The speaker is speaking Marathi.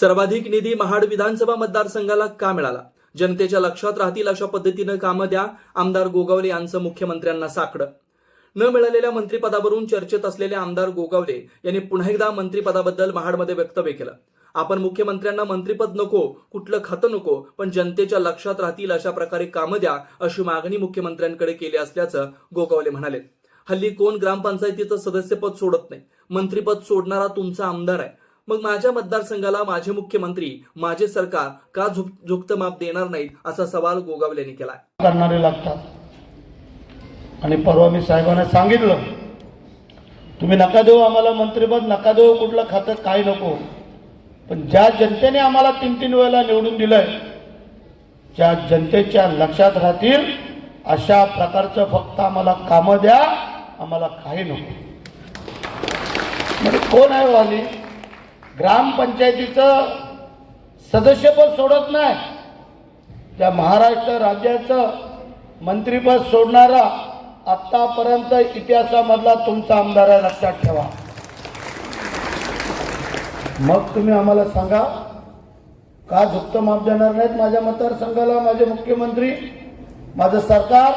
सर्वाधिक निधी महाड विधानसभा मतदारसंघाला का मिळाला? जनतेच्या लक्षात राहतील अशा पद्धतीनं कामं द्या आमदार गोगावले यांचं मुख्यमंत्र्यांना साकडं. न मिळालेल्या मंत्रिपदावरून चर्चेत असलेले आमदार गोगावले यांनी पुन्हा एकदा मंत्रिपदाबद्दल महाडमध्ये वक्तव्य केलं. आपण मुख्यमंत्र्यांना मंत्रिपद नको कुठलं खातं नको पण जनतेच्या लक्षात राहतील अशा प्रकारे कामं द्या अशी मागणी मुख्यमंत्र्यांकडे केली असल्याचं गोगावले म्हणाले. हल्ली कोण ग्रामपंचायतीचं सदस्यपद सोडत नाही? मंत्रिपद सोडणारा तुमचा आमदार आहे. मग माझ्या मतदारसंघाला माझे मुख्यमंत्री माझे सरकार का झुक झुकतं माप देणार नाहीत असा सवाल गोगावले यांनी केला. करणारे लागतात. आणि परवा मी साहेबांना सांगितलं तुम्ही नका देऊ आम्हाला मंत्रिपद नका देऊ कुठलं खातं काय नको. पण ज्या जनतेने आम्हाला तीन तीन वेळेला निवडून दिलंय ज्या जनतेच्या लक्षात राहतील अशा प्रकारचं फक्त आम्हाला कामं द्या आम्हाला काही नको. म्हणजे कोण आहे वाली? ग्रामपंचायतीचं सदस्यपद सोडत नाही. त्या महाराष्ट्र राज्याचं मंत्रिपद सोडणारा आत्तापर्यंत इतिहासामधला तुमचा आमदार आहे लक्षात ठेवा. मग तुम्ही आम्हाला सांगा का झुकतं माप देणार नाहीत माझ्या मतदारसंघाला माझे मुख्यमंत्री माझं सरकार?